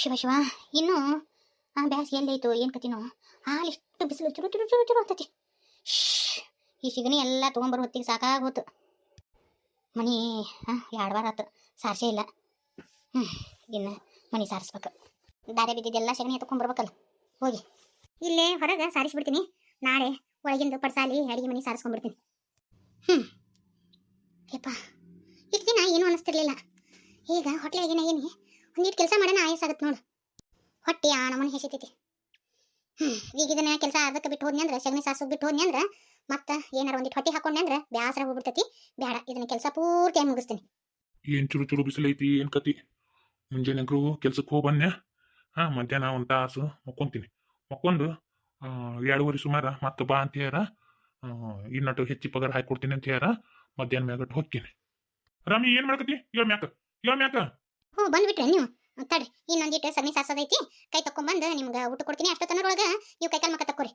ಶಿವ ಶಿವ, ಇನ್ನು ಆ ಬ್ಯಾಸ್ಗೆ ಎಲ್ಲೈತು, ಏನು ಕತಿನೋ ಹಾಲಿಷ್ಟು ಬಿಸಿಲು, ಚುರು ಚುರು ಚುರು ಚುರು ಅಂತತಿ. ಈ ಸಿಗಣಿ ಎಲ್ಲ ತೊಗೊಂಬರೋ ಹೊತ್ತಿಗೆ ಸಾಕಾಗೋತು ಮನೆ ಮನಿ ಹಾಂ, ಎರಡು ವಾರ ಆತು, ಸಾರಿಸೇ ಇಲ್ಲ. ಹ್ಞೂ ಇನ್ನು ಮನಿ ಸಾರಿಸ್ಬೇಕು. ದಾರೆ ಬಿದ್ದಿದ್ದೆಲ್ಲ ಸಗಣಿ ಎತ್ಕೊಂಡ್ಬರ್ಬೇಕಲ್ಲ ಹೋಗಿ. ಇಲ್ಲೇ ಹೊರಗೆ ಸಾರಿಸ್ಬಿಡ್ತೀನಿ. ನಾಳೆ ಒಳಗಿಂದು ಪಡ್ಸಾಲಿ ಅಡಿಗೆ ಮನೆ ಸಾರಿಸ್ಕೊಂಡ್ಬಿಡ್ತೀನಿ. ಹ್ಞೂ ಯಪ್ಪ, ಇಷ್ಟು ದಿನ ಏನು ಅನ್ನಿಸ್ತಿರ್ಲಿಲ್ಲ ಈಗ ಹೋಟ್ಲಾಗಿನ ಏನಿ ಒಂದಿಟ್ಟು ಕೆಲಸ ಮಾಡೋಣ ಆಯಸ್ಸಾಗತ್ತೆ ನೋಡು. ಹೊಟ್ಟೆ ಆ ನಮ್ಮನೆ ಹೆಸಿತೈತಿ ಹ್ಞೂ ಈಗ ಇದನ್ನ ಕೆಲಸ ಅರ್ಧಕ್ಕೆ ಬಿಟ್ಟು ಹೋದ್ನಿ ಅಂದ್ರೆ ಸಗಣಿ ಸಾಸು ಬಿಟ್ಟು ಹೋದ್ನಿ ಅಂದ್ರೆ ಮತ್ತೆ ಏನಾರ ಒಂದಿಟ್ಟು ಹೊಟ್ಟೆ ಹಾಕೊಂಡೆ ಅಂದ್ರೆ ಬ್ಯಾಸರ ಹೋಗ್ಬಿಡ್ತೈತಿ. ಬೇಡ ಇದನ್ನ ಕೆಲಸ ಪೂರ್ತಿಯಾಗಿ ಮುಗಿಸ್ತೀನಿ. ಏನು ಚುರು ಚುರು ಬಿಸಿಲೈತಿ ಏನು ಕತಿ? ಮುಂಜಾನೆ ಅಂಕ್ರು ಕೆಲ್ಸಕ್ಕೆ ಹೋಗಿ ಬನ್ನೆ. ಹಾಂ ಮಧ್ಯಾಹ್ನ ಒಂದು ತಾಸು ಮಕ್ಕೊಂತೀನಿ. ಮಕ್ಕೊಂಡು ಎರಡೂವರೆ ಸುಮಾರ ಮತ್ತೆ ಬಾ ಅಂತ ಆ, ಇನ್ನಟ್ಟು ಹೆಚ್ಚಿ ಪಗಾರ ಹಾಕಿ ಕೊಡ್ತೀನಿ ಅಂತ ಹೇಳ್ಯಾರ. ಮಧ್ಯಾಹ್ನ ಮ್ಯಾಗಟ್ಟು ಹೋಗ್ತೀನಿ. ರಾಮಿ ಏನು ಮಾಡ್ಕತಿ? ಯೋ ಮ್ಯಾಕ ಯೋ ಮ್ಯಾಕ. ಹ್ಞೂ ಬಂದ್ಬಿಟ್ರೆ ನೀವು. ತಡ್ರಿ ಇನ್ನೊಂದಿಟ್ಟು ಸಗಣಿ ಸಾಸೋದೈತಿ ಕೈ ತಕೊಂಬಂದು ನಿಮ್ಗೆ ಊಟ ಕೊಡ್ತೀನಿ ಅಷ್ಟೊತ್ತನೊಳಗೆ ನೀವು ಕೈ ಕಾಲು ಮಕ್ಕ ತಕ್ಕೋರಿ.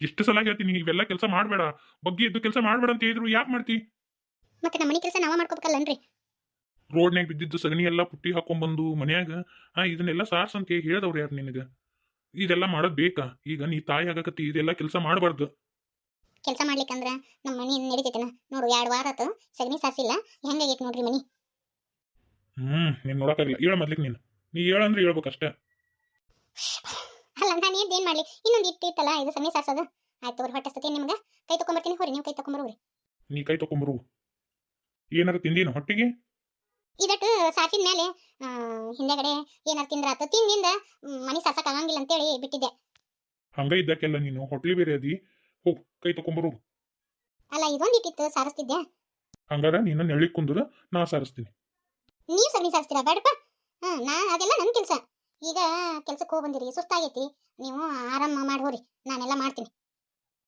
ಎಷ್ಟು ಸಲ ಹೇಳ್ತೀನಿ ಇವೆಲ್ಲ ಕೆಲಸ ಮಾಡಬೇಡ. ಬಗ್ಗೆ ಎದ್ದು ಕೆಲಸ ಮಾಡಬೇಡ ಅಂತ ಹೇಳಿದ್ರು ಯಾಕೆ ಮಾಡ್ತಿ? ಮತ್ತೆ ನಮ್ಮ ಮನೆ ಕೆಲಸ ನಾವ ಮಾಡ್ಕೋಬೇಕಲ್ಲನ್ರಿ. ರೋಡ್ನ್ಯಾಗ ಬಿದ್ದಿದ್ದು ಸಗಣಿ ಎಲ್ಲ ಪುಟ್ಟಿ ಹಾಕೊಂಡ್ಬಂದು ಮನ್ಯಾಗ ಆ ಇದನ್ನೆಲ್ಲ ಸಾರ್ಸ್ ಅಂತ ಹೇಳ್ದವ್ರು ಯಾರು ನಿನಗೆ? ಇದೆಲ್ಲ ಮಾಡೋದು ಬೇಕಾ? ಈಗ ನೀ ತಾಯಿ ಆಗಕತ್ತಿ ಇದೆಲ್ಲ ಕೆಲಸ ಮಾಡಬಾರ್ದು. ಕೆಲಸ ಮಾಡ್ಲಿಕ್ಕಂದ್ರ ನಮ್ಮ ಮನೆ ನಡೀತೈತನ? ನೋಡು ಎರಡು ವಾರ ಆತು ಸಗಣಿ ಸಾರ್ಸಿಲ್ಲ. ಹೆಂಗಾಗೈತೆ ನೋಡ್ರಿ ಮನಿ? ಹ್ಮ್ ನೀನ್ ನೋಡಕ್ಕಾಗಿಲ್ಲ ಹೇಳ ಮೊದ್ಲಿಗೆ ನೀನು. ನೀ ಹೇಳಂದ್ರೆ ಹೇಳ್ಬೇಕಷ್ಟೇ. ಅಲ್ಲ ನಾನು ಏನ್ ಮಾಡ್ಲಿ? ಇನ್ನೊಂದು ಇಟ್ಟು ಇತ್ತಲ್ಲ ಇದು ಸಮಯ ಸಾರ್ಸೋದು. ಆಯ್ತು ಅವ್ರು ಹೊಟ್ಟೆ ನಿಮ್ಗೆ? ಕೈ ತಕೊಂಬರ್ತೀನಿ ಹೋರಿ ನೀವು ಕೈ ತಕೊಂಬರ್ರಿ ನೀ ಕೈ ತಕೊಂಬರು ಏನಾರು ತಿಂದಿನ ಹೊಟ್ಟಿಗೆ? ಇದಟ್ಟು ಸಾಸಿದ ಮೇಲೆ ಹಿಂದೆಗಡೆ ಏನಾರು ತಿಂದ್ರ ಆತ. ತಿಂದಿಂದ ಮನೆ ಸಾರ್ಸಕ್ ಆಗಂಗಿಲ್ಲ ಅಂತೇಳಿ ಬಿಟ್ಟಿದ್ದೆ. ಹಂಗ ಇದ್ದಕ್ಕೆಲ್ಲ ನೀನು ಹೊಟ್ಲಿ ಬೇರೆ ಅದಿ. ಹೋಗ್ ಕೈ ತಕೊಂಬರು ಅಲ್ಲ ಇದೊಂದು ಇಟ್ಟಿತ್ತು ಸಾರಿಸ್ತಿದ್ದೆ ಹಂಗಾರ ನೀನು ನೆಳ್ಳಿ ಕುಂದ್ರ ನಾ ಸಾರಿಸ್ತೀನಿ. ನೀವು ಸಗಣಿ ಸಾರಿಸ್ತೀರಾ ಬೇಡಪ್ಪ. ಹಾ, ನಾ, ಅದೆಲ್ಲ ನನ್ನ ಕೆಲಸ. ಈಗ ಕೆಲ್ಸಕ್ಕೆ ಹೋಗಿ ಬಂದಿರಿ ಸುಸ್ತಾಗೈತಿ ನೀವು ಆರಾಮ ಮಾಡಿ ಹೋರಿ ನಾನೆಲ್ಲ ಮಾಡ್ತೀನಿ.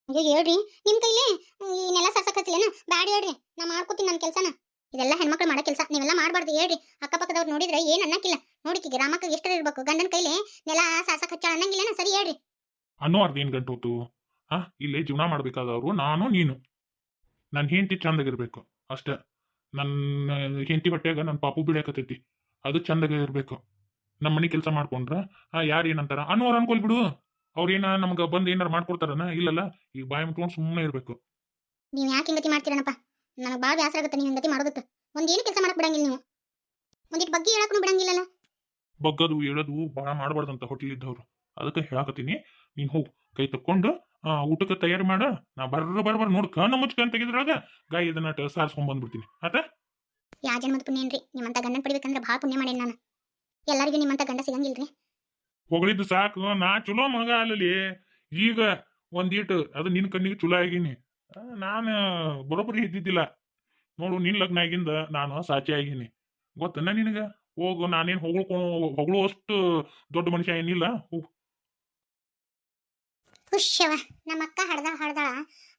ಅಯ್ಯೋ, ಹೇಳ್ರಿ. ನಿಮ್ಮ ಕೈಲಿ ಇನ್ನೆಲ್ಲ ನೆಲ ಸಾರ್ಸಕ್ ಹಚ್ಚಲೇನ ಬ್ಯಾಡ ಹೇಳ್ರಿ. ನಾ ಮಾಡ್ಕೋತೀನಿ ನನ್ನ ಕೆಲಸನ. ಇದೆಲ್ಲ ಹೆಣ್ಮಕ್ಳು ಮಾಡೋ ಕೆಲಸ. ನೀವೆಲ್ಲ ಮಾಡಬಾರ್ದು, ಹೇಳ್ರಿ. ಅಕ್ಕಪಕ್ಕದವ್ರು ನೋಡಿದ್ರೆ ಏನ್ ಅನ್ನಕ್ಕಿಲ್ಲ. ನೋಡಿಕಿ ರಾಮಕ್ಕ ಎಷ್ಟರ ಇರ್ಬೇಕು? ಗಂಡನ ಕೈಲಿ ನೆಲ ಸಾರ್ಸಕ್ ಹಚ್ಚ ಅನ್ನಂಗಿಲ್ಲ ಸರಿ, ಹೇಳ್ರಿ. ಅನ್ನೋ ಅರ್ಧ ಏನ್ ಗಂಟು ಹೋತು ಹಾ, ಇಲ್ಲೇ ಜೀವನ ಮಾಡ್ಬೇಕಾದವ್ರು ನಾನು, ನೀನು. ನನ್ನ ಹೆಂಡತಿ ಚಂದಾಗಿರ್ಬೇಕು. ಅಷ್ಟೇ. ನನ್ನ ಹೆಂಡತಿ ಬಟ್ಟೆಯಾಗ ನನ್ನ ಪಾಪು ಬಿಡಕತ್ತೈತಿ ಅದು ಚಂದಾಗ ಇರಬೇಕು. ನಮ್ಮ ಮನೆ ಕೆಲಸ ಮಾಡ್ಕೊಂಡ್ರ ಆ ಯಾರು ಏನಂತಾರ ಅನ್ನೋರು ಅನ್ಕೊಲ್ ಬಿಡು. ಅವ್ರೇನ ನಮ್ಗೆ ಬಂದು ಏನಾರ ಮಾಡ್ಕೊಡ್ತಾರನ? ಇಲ್ಲಲ್ಲ ಈಗ ಬಾಯಿ ಮುಟ್ಕೊಂಡು ಸುಮ್ಮನೆ ಇರಬೇಕು. ನೀವು ಯಾಕೆ ಹಿಂಗತಿ ಮಾಡ್ತೀರನಪ್ಪ? ನನಗೆ ಭಾಳ ಬೇಸರ ಆಗುತ್ತೆ ನೀವು ಹಿಂಗತಿ ಮಾಡೋದಕ್ಕೆ. ಒಂದೇನು ಕೆಲಸ ಮಾಡಕ್ ಬಿಡಂಗಿಲ್ಲ ನೀವು. ಒಂದಿಟ್ಟು ಬಗ್ಗೆ ಹೇಳಕ್ಕೂ ಬಿಡಂಗಿಲ್ಲಲ್ಲ. ಬಗ್ಗದು ಹೇಳೋದು ಭಾಳ ಮಾಡಬಾರ್ದಂತ ಹೋಟೆಲಿದ್ದವ್ರು ಅದಕ್ಕೆ ಹೇಳಕತ್ತೀನಿ. ನೀನು ಹೋಗು. ಕೈ ತಕ್ಕೊಂಡು ಆ, ಊಟಕ್ಕೆ ತಯಾರಿ ಮಾಡ. ನಾ ಬರ್ರ ಬರ್ಬರ್ ನೋಡ್ ಕಣ್ಣು ಮುಚ್ಕೊಂಡ್ ತೆಗೆದ್ರಾಗ ಗಾಯ ಇದನ್ನ ಸಾರಿಸ್ಕೊಂಡ್ ಬಂದ್ಬಿಡ್ತೀನಿ. ಆತ? ಯಾ ಜನ್ಮದ ಪುಣ್ಯ ಏನ್ರಿ ನಿಮ್ಮಂತ ಗಂಡನ ಪಡಿಬೇಕಂದ್ರೆ ಭಾಳ ಪುಣ್ಯ ಮಾಡೇನಿ ನಾನು. ಎಲ್ಲರಿಗೂ ನಿಮ್ಮಂತ ಗಂಡ ಸಿಗಂಗಿಲ್ರಿ. ಹೊಗಳಿದ್ದು ಸಾಕು. ನಾ ಚಲೋ ಮಗ ಅಲ್ಲಲಿ ಈಗ ಒಂದೀಟು ಅದು ನಿನ್ ಕಣ್ಣಿಗೆ ಚಲೋ ಆಗೀನಿ. ನಾನು ಬರೋಬ್ಬರಿ ಇದ್ದಿದ್ದಿಲ್ಲ. ನೋಡು ನಿನ್ ಲಗ್ನ ಆಗಿಂದ ನಾನು ಸಾಚಿ ಆಗೀನಿ. ಗೊತ್ತನ್ನ ನಿನಗ? ಹೋಗು ನಾನೇನು ಹೊಗಳ್ಕೊ ಹೊಗಳುವಷ್ಟು ದೊಡ್ಡ ಮನುಷ್ಯ ಏನಿಲ್ಲ. ಹೋಗು. ಹುಶ್ಯವ ನಮ್ಮ ಅಕ್ಕ ಹಡ್ದ ಹಡ್ದ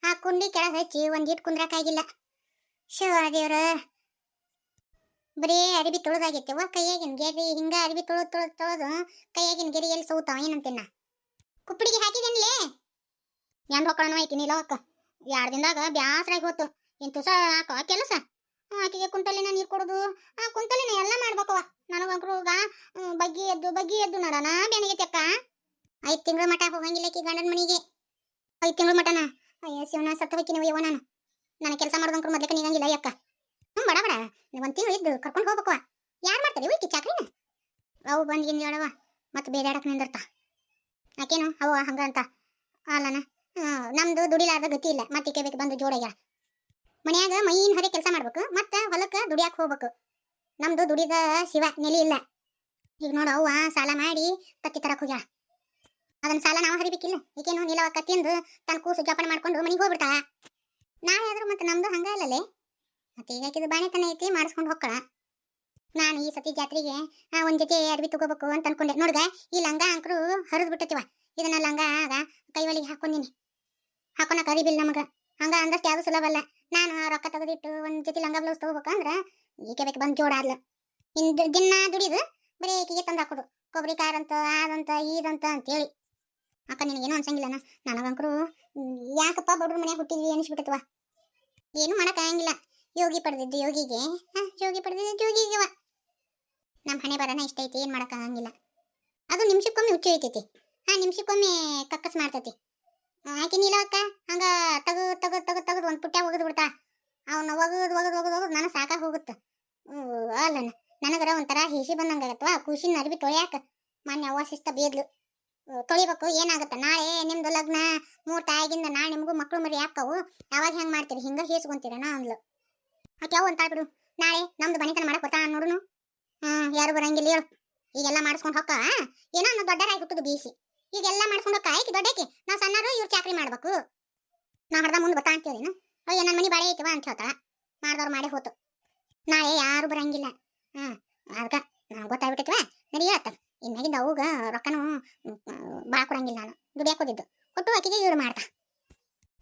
ಆ ಕುಂಡಿ ಕೆಳಗೆ ಹಚ್ಚಿ ಒಂದಿಟ್ಟು ಕುಂದ್ರಕ್ಕಾಗಿಲ್ಲ. ಶಿವ ದೇವ್ರ. ಬರೀ ಅರಿಬಿ ತೊಳೆದಾಗೈತೆ. ವಾ ಕೈಯಾಗಿನ ಗೆರಿ, ಹಿಂಗ ಅರಿಬಿ ತೊಳೆದು ತೊಳೆದು ತೊಳೆದು ಕೈಯಾಗಿನ ಗೆರಿ ಎಲ್ಲಿ ಸೌತಾವ ಏನಂತಿನ್ನ ಕುಪ್ಪಡಿಗೆ ಹಾಕಿದೇನ್ಲೇ? ಏನ್ ಹೊಕ್ಕಳನು ಐತಿ ನೀಲ ಅಕ್ಕ ಎರಡು ದಿನದಾಗ ಬ್ಯಾಸರಾಗಿ ಹೋತು. ಇಂತು ಹಾಕೋ ಕೆಲಸ? ಆಕೆಗೆ ಕುಂತಲಿನ ನೀರು ಕೊಡೋದು? ಆ ಕುಂತಲಿನ ಎಲ್ಲ ಮಾಡ್ಬೇಕವ ನನಗಂಕ್ರು ಬಗ್ಗಿ ಎದ್ದು ಬಗ್ಗಿ ಎದ್ದು ನೋಡೋಣ ಬೆನಗೆ ಅಕ್ಕ ಐದು ತಿಂಗಳ ಮಟ ಹೋಗಂಗಿಲ್ಲ ಆಕಿ ಗಂಡನ ಮನೆಗೆ. ಐದು ತಿಂಗಳ ಮಟನ ಅಯ್ಯ ಶಿವನ ಸತ್ತ ಹೋಯ್ಕಿನಿ ಯವ್ವ ನಾನು ನನ್ನ ಕೆಲಸ ಮಾಡೋದಂಕ್ರು ಮೊದಲಕ್ಕೆ ನೀಗಂಗಿಲ್ಲ ಅಕ್ಕ ಹ್ಞೂ ಬಡ ಬಡ. ಒಂದು ತಿಂಗಳು ಇದ್ದು ಕರ್ಕೊಂಡು ಹೋಗ್ಬೇಕು. ಯಾರು ಮಾಡ್ತಾರೆ ಉಯ್ಕಿ ಚಾಕ್ರಿನ? ಅವು ಬಂದ್ಗಿಂದ ಹೇಳವ ಮತ್ತೆ ಬೇಜಾಡಕ್ಕೆ ನಿಂದಿರ್ತ. ಆಕೇನು? ಅವ ಹಂಗ ಅಂತ. ಅಲ್ಲನ? ನಮ್ದು ದುಡಿಲಾರ್ದ ಗತಿ ಇಲ್ಲ. ಮತ್ತೆ ಬೇಕು ಬಂದು ಜೋಡಾಗ್ಯಾರ ಮನ್ಯಾಗ ಮೈನ್ ಹರಿ ಕೆಲಸ ಮಾಡ್ಬೇಕು. ಮತ್ತೆ ಹೊಲಕ್ಕೆ ದುಡಿಯಾಕ ಹೋಗ್ಬೇಕು. ನಮ್ದು ದುಡಿದ ಶಿವ ನೆಲಿ ಇಲ್ಲ. ಈಗ ನೋಡು ಅವ್ವ, ಸಾಲ ಮಾಡಿ ತತ್ತಿ ತರಕ್ಕೆ ಹೋಗ್ಯಾಳ. ಅದನ್ನ ಸಾಲ ನಾವು ಹರಿಬೇಕಿಲ್ಲ. ಈಗೇನು ನೀಲವ ಕತ್ತಿಂದು ತನ್ನ ಕೂಸು ಜೋಪಾನ ಮಾಡ್ಕೊಂಡು ಮನೆಗೆ ಹೋಗ್ಬಿಡ್ತಾ? ನಾಳೆ ಆದ್ರೂ ಮತ್ತೆ ನಮ್ದು ಹಂಗ ಮತ್ತೆ ಈಗ ಇದು ಬಾಣೆತನ ಐತಿ, ಮಾಡಿಸ್ಕೊಂಡು ಹೋಗ್ಕಳ ನಾನು ಈ ಸತಿ ಜಾತ್ರೆಗೆ ಒಂದ್ ಜೊತೆ ಅರ್ಬಿ ತಗೋಬೇಕು ಅಂತ ಅನ್ಕೊಂಡೆ. ನೋಡ್ಗ, ಈ ಲಂಗ ಅಂಕರು ಹರಿದ್ ಬಿಟ್ಟತಿವ ಇದನ್ನ ಲಂಗ ಆಗ ಕೈವಳಿಗೆ ಹಾಕೊಂಡಿನಿ ಹಾಕೋಣ ಕರಿಬಿಲ್ ನಮಗ. ಹಂಗ ಅಂದಷ್ಟು ಯಾವ್ದು ಸುಲಭ ಅಲ್ಲ. ನಾನು ರೊಕ್ಕ ತೆಗೆದಿಟ್ಟು ಒಂದ್ ಜೊತೆ ಲಂಗ ಬ್ಲೌಸ್ ತಗೋಬೇಕಂದ್ರ ಈಕೆ ಬೇಕು ಬಂದು ಜೋಡಾದ್ಲು ಇನ್ ದಿನ ದುಡಿದು ಬರೀ ಈಕೆಗೆ ತಂದು ಹಾಕೋದು. ಕೊಬ್ಬರಿ ಅಂತ ಅದಂತ ಇದಂತ ಅಂತೇಳಿ. ಅಕ್ಕ ನಿನಗೇನು ಅನ್ಸಂಗಿಲ್ಲನ? ನನಗಂಕರು ಯಾಕಪ್ಪ ಬಡ್ರ ಮನ್ಯಾಗ ಹುಟ್ಟಿದ್ವಿ ಅನಿಸ್ಬಿಟ್ಟತ್ವ ಏನು ಮಾಡಕ್ಕಾಗಂಗಿಲ್ಲ ಯೋಗಿ ಪಡೆದಿದ್ದು ಯೋಗಿಗೆ. ಹಾ, ಯೋಗಿ ಪಡೆದಿದ್ದು ಜೋಗಿಗೆವ ನಮ್ಮ ಹಣೆ ಬರನ ಇಷ್ಟ ಐತಿ, ಏನು ಮಾಡಕ್ಕಾಗಂಗಿಲ್ಲ ಅದು ನಿಮಿಷಕ್ಕೊಮ್ಮೆ ಹುಚ್ಚು ಐತೈತಿ ಹಾ, ನಿಮಿಷಕ್ಕೊಮ್ಮೆ ಕಕ್ಕಸ್ ಮಾಡ್ತೈತಿ. ಆಕೆ ನೀಲವಕ್ಕ ಹಂಗ ತಗದು ತಗದು ತಗದು ತಗದು ಒಂದು ಪುಟ್ಟ ಒಗದು ಬಿಡ್ತಾ. ಅವನ್ನ ಒಗದು ಒಗದು ಒಗದು ಒಗದು ನನಗೆ ಸಾಕಾಗಿ ಹೋಗುತ್ತೆ. ಅಲ್ಲ ನನಗರ ಒಂಥರ ಹೇಸಿ ಬಂದಂಗಾಗತ್ತವ ಖುಷಿನ ಅರ್ಬಿ ತೊಳ್ಯಾಕ. ಮೊನ್ನೆ ಅವ್ವ ಶಿಸ್ತ ಬೇದ್ಲು. ತೊಳಿಬೇಕು, ಏನಾಗುತ್ತೆ? ನಾಳೆ ನಿಮ್ದು ಲಗ್ನ ಮೂರ್ ತಾಯಿಗಿಂದ ನಾಳೆ ನಿಮಗೂ ಮಕ್ಳು ಮರಿ ಯಾಕವು ಯಾವಾಗ ಹೆಂಗ್ ಮಾಡ್ತೀರಿ? ಹಿಂಗ ಹೇಸ್ಕೊಂತೀರ ನಾ ಅಂದ್ಲು. ಆಕೆ ಯಾವ ಅಂತ ಬಿಡು. ನಾಳೆ ನಮ್ದು ಬನಿತನ ಮಾಡಕ್ ಬರ್ತಾ ನೋಡುನು. ಹ್ಮ್, ಯಾರು ಬರಂಗಿಲ್ಲ ಹೇಳು. ಈಗೆಲ್ಲ ಮಾಡಿಸ್ಕೊಂಡು ಹೊಕ್ಕ? ಏನೋ ಅನ್ನೋ ದೊಡ್ಡರಾಗಿ ಹುಟ್ಟುದು ಬೀಸಿ. ಈಗೆಲ್ಲ ಮಾಡ್ಕೊಂಡು ಹೊಕ್ಕ? ಆಯ್ಕೆ ದೊಡ್ಡಕ್ಕೆ ನಾವು ಸಣ್ಣರು ಇವ್ರು ಚಾಕ್ರಿ ಮಾಡ್ಬೇಕು. ನಾ ಹಡ್ದ ಮುಂದೆ ಬರ್ತಾ ಅಂತೀರಿನ ಅಯ್ಯ ನನ್ನ ಮನೆ ಬಾಳೆ ಐತಿವಾ ಅಂತ ಹೇಳ್ತಾಳ. ಮಾಡ್ದವ್ರು ಮಾಡೇ ಹೋತು. ನಾಳೆ ಯಾರು ಬರಂಗಿಲ್ಲ. ಹ್ಮ್ ಅದಕ್ಕ ನಂಗೆ ಗೊತ್ತಾಗ್ಬಿಟ್ಟೈತಿವ? ನಡಿಯತ್ತ ಇನ್ನಾಗಿಂದ ಅವಾಗ ರೊಕ್ಕನು ಭಾಳ ಕೊಡಂಗಿಲ್ಲ ನಾನು. ದುಡಿಯಾಕ್ ಹೋಗಿದ್ದು? ಕೊಟ್ಟು ಆಕೆಗೆ ಇವ್ರು ಮಾಡ್ತಾ.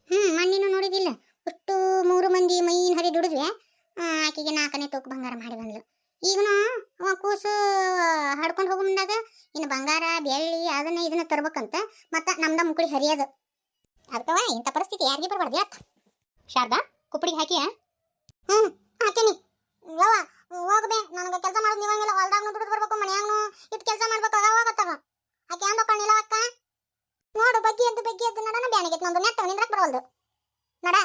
ಹ್ಮ್, ಮಣ್ಣಿನ ನೋಡಿದಿಲ್ಲ. ಒಟ್ಟು ಮೂರು ಮಂದಿ ಮೈನ್ ಹರಿ ದುಡಿದ್ವಿ. ಆಕೆಗೆ ನಾಲ್ಕನೇ ತೂಕ ಬಂಗಾರ ಮಾಡಿ ಬಂದ್ಲು. ಈಗನು ಅವ ಕೂಸು ಹಡ್ಕೊಂಡು ಹೋಗೋ ಮುಂದಾಗ ಇನ್ನು ಬಂಗಾರ, ಬೆಳ್ಳಿ, ಅದನ್ನ ಇದನ್ನ ತರ್ಬೇಕಂತ ಮತ್ತ ನಮ್ದ ಮುಕ್ಕಳಿ ಹರಿಯೋದು. ಅದಕ್ಕವ ಇಂಥ ಪರಿಸ್ಥಿತಿ ಯಾರಿಗೆ ಬರಬಾರ್ದು ಶಾರದಾ, ಕುಪ್ಪಡಿಗೆ ಹಾಕಿಯಾ? ಹ್ಮ್ ಹಾಕೀನಿ ಯವ್ವ ಹೋಗ್ಬೇ ನನಗೆ ಕೆಲಸ ಮಾಡೋದು ನೀವಂಗಿಲ್ಲ ಹೊಲ್ದಾಗ್ನು ದುಡಿದು ಬರ್ಬೇಕು ಮನ್ಯಾಗ್ನು ಇಟ್ಟು ಕೆಲಸ ಮಾಡ್ಬೇಕು ಅವಾಗತ್ತಾಗ ಆಕೆ ಅಂದ ಕಣ್ಣಿಲ್ಲ ಅಕ್ಕ? ನೋಡು, ಬಗ್ಗಿ ಎದ್ದು ಬಗ್ಗಿ ಎದ್ದು, ನಡನ ಬ್ಯಾನಿಗೆ ನಂದು ನೆತ್ತ ನಿಂದ್ರಕ್ ಬರವಲ್ದು ನಡ.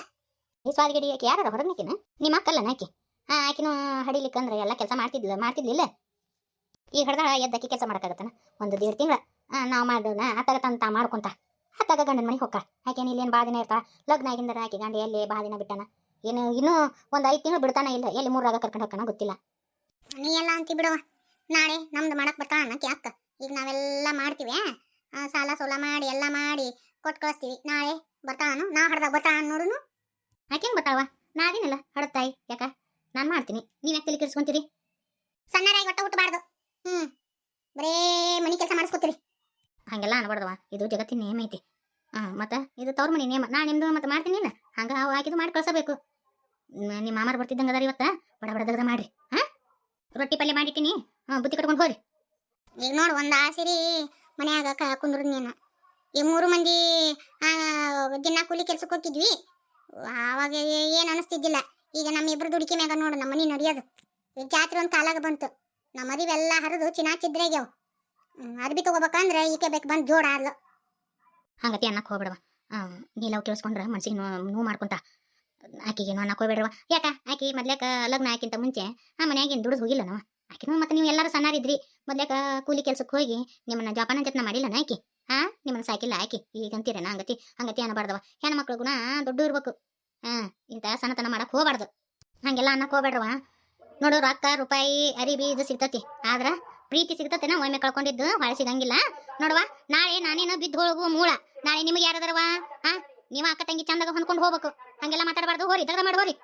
ಈ ಸ್ವಾದಿಗಡಿ ಆಕೆ ಯಾರ ಹೊರಗೆ ನಿಕ್ಕಿನ ನಿಮ್ಮ ಅಕ್ಕಲ್ಲ ನಾಕಿ ಹಾ, ಆಕಿನೂ ಹಡಿಲಿಕ್ಕಂದ್ರೆ ಎಲ್ಲ ಕೆಲಸ ಮಾಡ್ತಿದ್ಲ, ಮಾಡ್ತಿದ್ಲಿಲ್ಲ? ಈಗ ಹಡ್ದಾಳ ಎದ್ದಕ್ಕೆ ಕೆಲಸ ಮಾಡಕ್ಕಾಗತ್ತನ? ಒಂದು ದೇವ್ರ ತಿಂಗಳ. ನಾವು ಮಾಡೋಣ ಆತಾಗ ತಂತ ಮಾಡ್ಕೊಂತ. ಅತ್ತಾಗ ಗಂಡನ ಮನೆಗೆ ಹೋಗ್ಕ. ಆಕೆ ಇಲ್ಲೇನು ಬಾ ದಿನ ಇರ್ತಾ ಲಗ್ನ ಆಗಿಂದ್ರೆ ಆಕೆ ಗಂಡ ಎಲ್ಲಿ ಬಾ ದಿನ ಬಿಟ್ಟಾನ? ಏನು ಇನ್ನೂ ಒಂದು ಐದು ತಿಂಗಳು ಬಿಡ್ತಾನ ಇಲ್ಲ ಎಲ್ಲಿ ಮೂರಾಗ ಕರ್ಕೊಂಡು ಹೋಗ್ತಾನ ಗೊತ್ತಿಲ್ಲ. ನೀ ಎಲ್ಲ ಅಂತಿ ಬಿಡವ ನಾಳೆ ನಮ್ದು ಮಾಡಕ್ ಬರ್ತಾಳ ಅನ್ನಕ್ಕೆ ಅಕ್ಕ ಈಗ ನಾವೆಲ್ಲ ಮಾಡ್ತೀವಿ ಸಾಲ ಸೋಲ ಮಾಡಿ ಎಲ್ಲ ಮಾಡಿ ಕೊಟ್ಟು ಕಳಿಸ್ತೀವಿ. ನಾಳೆ ಬರ್ತಾಳನು? ನಾ ಹಡ್ದಾಗ ಬರ್ತಾಳ ನೋಡುನು ಆಕೇನ್ ಬರ್ತಾಳವ ನಾ ಅದೇನಲ್ಲ ಹಡತಾಯಿ ಯಾಕ? ನಾನು ಮಾಡ್ತೀನಿ. ನೀವು ಯಾಕೆ ತಲೆ ಕೆಡಿಸ್ಕೊಂತೀರಿ? ಸಣ್ಣರಾಗಿ ಒಟ್ಟ ಹುಟ್ಟಬಾರ್ದು ಹ್ಮ್. ಬರೇ ಮನಿ ಕೆಲಸ ಮಾಡಿಸ್ಕೊತೀರಿ. ಹಂಗೆಲ್ಲ ಅನ್ಬಾರ್ದವ ಇದು ಜಗತ್ತಿನ ನೇಮ ಐತಿ. ಹಾಂ ಮತ್ತ ಇದು ತವ್ರ ಮನಿ ನೇಮ. ನಾ ನಿಮ್ಮದು ಮತ್ತೆ ಮಾಡ್ತೀನಿ ಇಲ್ಲ? ಹಂಗ ಅವ್ ಹಾಕಿದ್ದು ಮಾಡಿ ಕಳ್ಸಬೇಕು. ನಿಮ್ಮ ಮಾಮಾರ್ ಬರ್ತಿದ್ದಂಗ ಅದಾರ ಇವತ್ತ? ಬಡ ಬಡ ದಗದ ಮಾಡ್ರಿ. ಹಾ? ರೊಟ್ಟಿ ಪಲ್ಯ ಮಾಡಿಟ್ಟಿನಿ ಹಾಂ ಬುತ್ತಿ ಕಟ್ಕೊಂಡು ಹೋಗ್ರಿ. ಈಗ ನೋಡು ಒಂದು ಆಸಿರಿ ಮನ್ಯಾಗ ಕ ಕುಂದ್ರು ನೀನು. ಈ ಮೂರು ಮಂದಿ ದಿನ ಕೂಲಿ ಕೆಲ್ಸಕ್ಕೆ ಹೋಗಿದ್ವಿ ಆವಾಗ ಏನು ಅನಿಸ್ತಿದ್ದಿಲ್ಲ. ಈಗ ನಮ್ಮ ಇಬ್ರು ದುಡಿಕೆ ಮ್ಯಾಗ ನೋಡು ನಮ್ಮ ಮನೆ ನಡೆಯೋದು. ಈಗ ಜಾತ್ರೆ ಒಂದು ಕಾಲಾಗ ಬಂತು. ನಮ್ಮ ಮದುವೆಲ್ಲ ಹರಿದು ಚಿನ್ನ ಚಿದ್ರಾಗ್ಯಾವ ಅರ್ಬಿ ತಗೋಬೇಕಂದ್ರೆ ಈಕೆ ಬೇಕು ಬಂದು ಜೋಡ ಆದ್ಲು. ಹಂಗತಿ ಅನ್ನಕ್ಕೆ ಹೋಗ್ಬಿಡವ. ನೀಲವ್ ಕೇಳಿಸ್ಕೊಂಡ್ರೆ ಮನ್ಸಿಗೆ ನೋ ನೋವು ಮಾಡ್ಕೊಂತ. ಆಕಿಗೆ ನಾ ಅನ್ನಕ್ಕೆ ಹೋಗ್ಬೇಡ್ರವ ಯಾಕ? ಆಕಿ ಮೊದ್ಲೇಕ ಲಗ್ನ ಆಕಿಂತ ಮುಂಚೆ, ಆ ಮನ್ಯಾಗ ದುಡ್ದು ಹೋಗಿಲ್ಲ ನಾವು ಆಕಿನೂ ಮತ್ತೆ ನೀವು ಎಲ್ಲರೂ ಸಣ್ಣರಿದ್ರಿ ಮೊದ್ಲೇಕ ಕೂಲಿ ಕೆಲ್ಸಕ್ಕೆ ಹೋಗಿ ನಿಮ್ಮನ್ನ ಜಾಪಾನ ಜತ್ನ ಮಾಡಿಲ್ಲ ಆಕಿ? ಹಾ ನಿಮ್ಮನ್ನ ಸಾಕಿಲ್ಲ ಆಕಿ? ಈಗ ಅಂತೀರೇನ ಹಂಗತಿ? ಹಂಗತಿ ಅನ್ನಬಾರ್ದವ. ಹೆಣ್ಣು ಮಕ್ಳು ಗುಣ ದೊಡ್ಡ ಇರ್ಬೇಕು. ಹಾ ಇಂಥ ಸಣ್ಣತನ ಮಾಡಕ್ ಹೋಗ್ಬಾರ್ದು. ಹಂಗೆಲ್ಲ ಅನ್ನಕ್ ಹೋಗ್ಬೇಡ್ರವ ನೋಡು ರೊಕ್ಕ, ರೂಪಾಯಿ, ಅರಿಬಿ ಇದು ಸಿಗ್ತತಿ. ಆದ್ರ ಪ್ರೀತಿ ಸಿಗ್ತತೆನ ಒಮ್ಮೆ ಕಳ್ಕೊಂಡಿದ್ದು ಹೊಳೆ ಸಿಗಂಗಿಲ್ಲ. ನೋಡುವ, ನಾಳೆ ನಾನೇನು ಬಿದ್ದು ಹೋಗುವ ಮೂಳ. ನಾಳೆ ನಿಮಗೆ ಯಾರದರವ ಹಾ ನೀವು ಅಕ್ಕ ತಂಗಿ ಚಂದಾಗ ಹೊಂದ್ಕೊಂಡು ಹೋಗ್ಬೇಕು. ಹಂಗೆಲ್ಲ ಮಾತಾಡಬಾರ್ದು. ಹೋರಿ ದಗದ ಮಾಡಿ ಹೋರಿ.